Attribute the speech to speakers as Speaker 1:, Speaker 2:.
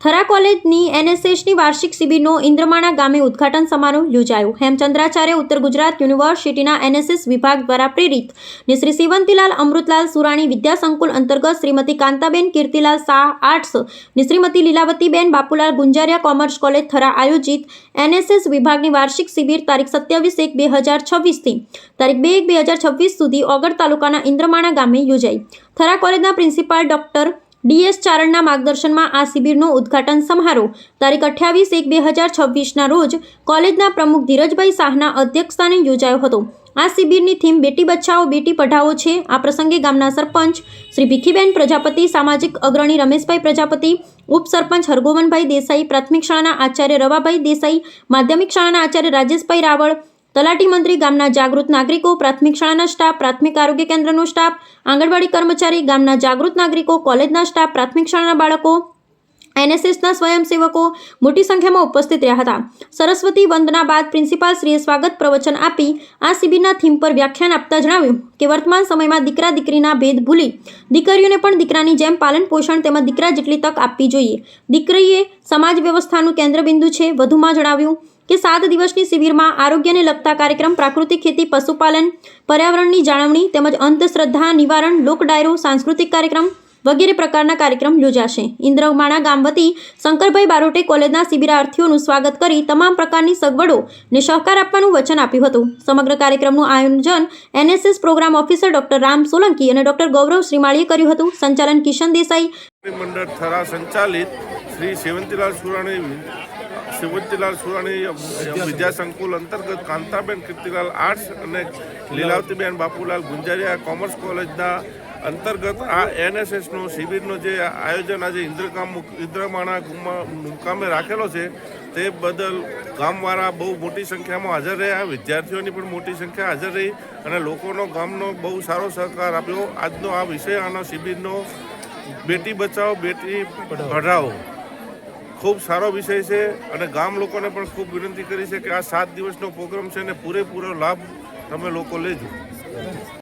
Speaker 1: થરા કોલેજની એનએસએસની વાર્ષિક શિબિરનો ઇન્દ્રમાણા ગામે ઉદ્ઘાટન સમારોહ યોજાયો. હેમચંદ્રાચાર્ય ઉત્તર ગુજરાત યુનિવર્સિટીના એનએસએસ વિભાગ દ્વારા પ્રેરિત ને શ્રી શિવંતીલાલ અમૃતલાલ સુરાણી વિદ્યાસંકુલ અંતર્ગત શ્રીમતી કાંતાબેન કીર્તિલાલ શાહ આર્ટ્સ ને શ્રીમતી લીલાવતીબેન બાપુલાલ ગુંજારિયા કોમર્સ કોલેજ થરા આયોજિત એનએસએસ વિભાગની વાર્ષિક શિબિર તારીખ સત્યાવીસ એક બે હજાર છવ્વીસથી તારીખ બે એક બે હજાર છવ્વીસ સુધી ઓગળ તાલુકાના ઇન્દ્રમાણા ગામે યોજાઈ. થરા કોલેજના પ્રિન્સિપાલ ડોક્ટર ડીએસ ચારણના માર્ગદર્શનમાં આ શિબિરનો ઉદ્ઘાટન સમારોહ તારીખ અઠ્યાવીસ એક બે હજાર છવ્વીસના રોજ કોલેજના પ્રમુખ ધીરજભાઈ શાહના અધ્યક્ષસ્થાને યોજાયો હતો. આ શિબિરની થીમ બેટી બચાવો બેટી પઢાઓ છે. આ પ્રસંગે ગામના સરપંચ શ્રી ભીખીબેન પ્રજાપતિ, સામાજિક અગ્રણી રમેશભાઈ પ્રજાપતિ, ઉપસરપંચ હરગોવનભાઈ દેસાઈ, પ્રાથમિક શાળાના આચાર્ય રવાભાઈ દેસાઈ, માધ્યમિક શાળાના આચાર્ય રાજેશભાઈ રાવળ તલાટી મંત્રી ગામના જાગૃત નાગરિકો, પ્રાથમિક શાળાના સ્ટાફ, પ્રાથમિક આરોગ્ય કેન્દ્રનો સ્ટાફ, આંગણવાડી કર્મચારી ગામના જાગૃત નાગરિકો, કોલેજના સ્ટાફ, પ્રાથમિક શાળાના બાળકો એનએસએસના સ્વયંસેવકો મોટી સંખ્યામાં ઉપસ્થિત રહ્યા હતા. સરસ્વતી વંદના બાદ પ્રિન્સિપાલ શ્રીએ સ્વાગત પ્રવચન આપી આ શિબિરના થીમ પર વ્યાખ્યાન આપતા જણાવ્યું કે વર્તમાન સમયમાં દીકરા દીકરીના ભેદ ભૂલી દીકરીઓને પણ દીકરાની જેમ પાલન પોષણ તેમજ દીકરા જેટલી તક આપવી જોઈએ. દીકરીએ સમાજ વ્યવસ્થાનું કેન્દ્રબિંદુ છે, વધુમાં જણાવ્યું કે સાત દિવસની શિબિરમાં આરોગ્યને લગતા કાર્યક્રમ, પ્રાકૃતિક ખેતી, પશુપાલન, પર્યાવરણની જાળવણી તેમજ અંધશ્રદ્ધા નિવારણ લોક ડાયરો સાંસ્કૃતિક કાર્યક્રમ વગેરે પ્રકારના કાર્યક્રમ યોજાશે. ઇન્દ્રમાણા ગામ વતી શંકરભાઈ બારોટે કોલેજના શિબિરાર્થીઓનું સ્વાગત કરી તમામ પ્રકારની સગવડો ને સહકાર આપવાનું વચન આપ્યું હતું. સમગ્ર કાર્યક્રમનું આયોજન NSS programme officer doctor Ram Solanki અને ડોક્ટર ગૌરવ શ્રીમાળીએ કર્યું હતું. સંચાલન કિશન દેસાઈ.
Speaker 2: મંડળ થરા સંચાલિત શ્રી સેવંતીલાલ સુરાણી સેવંતીલાલ સુરાણી વિદ્યા સંકુલ અંતર્ગત કાંતાબેન કીર્તિલાલ આર્ટ્સ અને લીલાવતીબેન બાપુલાલ ગુંજારિયા કોમર્સ કોલેજના અંતર્ગત આ એનએસએસનો શિબિરનો જે આયોજન આજે ઇન્દ્રકામ ઇન્દ્રમાણા મુકામે રાખેલો છે, તે બદલ ગામવાળા બહુ મોટી સંખ્યામાં હાજર રહ્યા, વિદ્યાર્થીઓની પણ મોટી સંખ્યા હાજર રહી અને લોકોનો ગામનો બહુ સારો સહકાર આપ્યો. આજનો આ વિષય, આનો શિબિરનો બેટી બચાવો, બેટી પઢાઓ ખૂબ સારો વિષય છે અને ગામ લોકોને પણ ખૂબ વિનંતી કરી છે કે આ સાત દિવસનો પ્રોગ્રામ છે અને પૂરેપૂરો લાભ તમે લોકો લેજો.